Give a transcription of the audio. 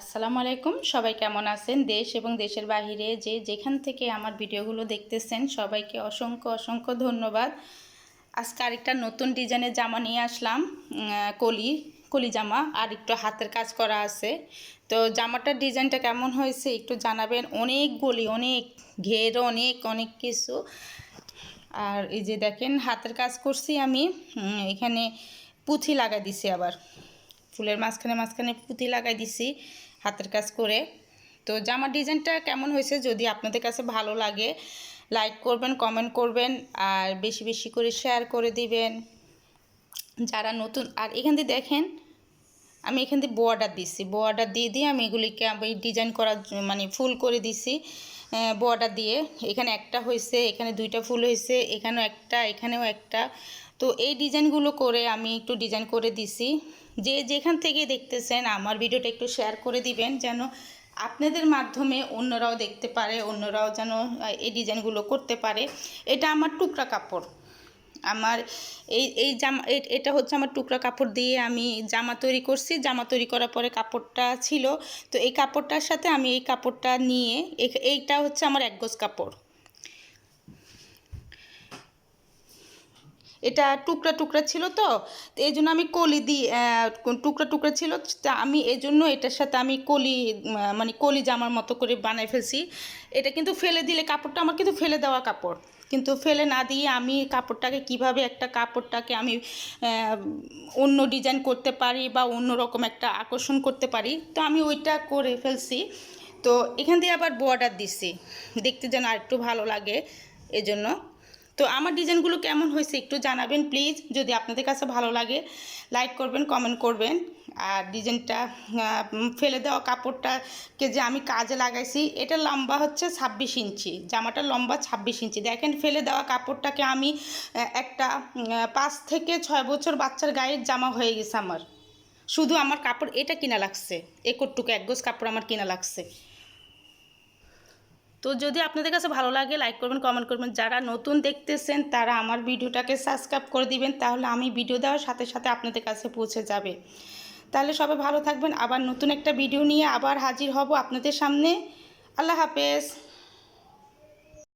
আসসালামু আলাইকুম। সবাই কেমন আছেন? দেশ এবং দেশের বাহিরে যে যেখান থেকে আমার ভিডিওগুলো দেখতেছেন, সবাইকে অসংখ্য অসংখ্য ধন্যবাদ। আজকে আরেকটা নতুন ডিজাইনের জামা নিয়ে আসলাম কলি কলি জামা, আর একটু হাতের কাজ করা আছে। তো জামাটার ডিজাইনটা কেমন হয়েছে একটু জানাবেন। অনেক গলি, অনেক ঘের, অনেক অনেক কিছু। আর এই যে দেখেন, হাতের কাজ করছি আমি এখানে পুঁথি লাগাই দিছি আবার। ফুলের মাঝখানে মাঝখানে পুঁতি লাগাই দিছি হাতের কাজ করে। তো জামার ডিজাইনটা কেমন হয়েছে যদি আপনাদের কাছে ভালো লাগে লাইক করবেন কমেন্ট করবেন, আর বেশি বেশি করে শেয়ার করে দিবেন। যারা নতুন, আর এখান দিয়ে দেখেন আমি এখান দিয়ে বর্ডার দিছি। বর্ডার দিয়ে দিয়ে আমি এগুলিকে আমি ডিজাইন করার মানে ফুল করে দিছি বর্ডার দিয়ে। এখানে একটা হয়েছে, এখানে দুইটা ফুল হয়েছে, এখানেও একটা এখানেও একটা। তো এই ডিজাইনগুলো করে আমি একটু ডিজাইন করে দিছি। যে যেখান থেকে দেখতেছেন আমার ভিডিওটা একটু শেয়ার করে দিবেন, যেন আপনাদের মাধ্যমে অন্যরাও দেখতে পারে, অন্যরাও যেন এই ডিজাইনগুলো করতে পারে। এটা আমার টুকরা কাপড়। আমার এই এই জামা এটা হচ্ছে আমার টুকরা কাপড় দিয়ে আমি জামা তৈরি করছি। জামা তৈরি করার পরে কাপড়টা ছিল। তো এই কাপড়টার সাথে আমি এই কাপড়টা নিয়ে এইটা হচ্ছে আমার এক গোজ কাপড়। এটা টুকরা টুকরা ছিল তো এই জন্য আমি কলি দিই টুকরা টুকরা ছিল, তা আমি এই জন্য এটার সাথে আমি কলি মানে কলি জামার মতো করে বানাই ফেলছি। এটা কিন্তু ফেলে দিলে কাপড়টা, আমার কিন্তু ফেলে দেওয়া কাপড়। কিন্তু ফেলে না দিয়ে আমি কাপড়টাকে কীভাবে একটা কাপড়টাকে আমি অন্য ডিজাইন করতে পারি বা অন্য রকম একটা আকর্ষণ করতে পারি, তো আমি ওইটা করে ফেলছি। তো এখান দিয়ে আবার বর্ডার দিছি, দেখতে যেন আরেকটু ভালো লাগে, এজন্য। তো আমার ডিজাইনগুলো কেমন হয়েছে একটু জানাবেন, প্লিজ। যদি আপনাদের কাছে ভালো লাগে, লাইক করবেন, কমেন্ট করবেন। আর ডিজাইনটা ফেলে দেওয়া কাপড়টাকে যে আমি কাজে লাগাইছি, এটা লম্বা হচ্ছে ছাব্বিশ ইঞ্চি, জামাটা লম্বা ছাব্বিশ ইঞ্চি। দেখেন, ফেলে দেওয়া কাপড়টাকে আমি একটা পাঁচ থেকে ছয় বছর বাচ্চার গায়ের জামা হয়ে গেছে আমার। শুধু আমার কাপড় এটা কিনা লাগছে একটুকু এক গোজ কাপড় আমার কিনা লাগছে। তো যদি আপনাদের কাছে ভালো লাগে লাইক করবেন কমেন্ট করবেন। যারা নতুন দেখতেছেন, তারা আমার ভিডিওটাকে সাবস্ক্রাইব করে দিবেন, তাহলে আমি ভিডিও দেওয়ার সাথে সাথে আপনাদের কাছে পৌঁছে যাবে। তাহলে সবাই ভালো থাকবেন। আবার নতুন একটা ভিডিও নিয়ে আবার হাজির হব আপনাদের সামনে। আল্লাহ হাফেজ।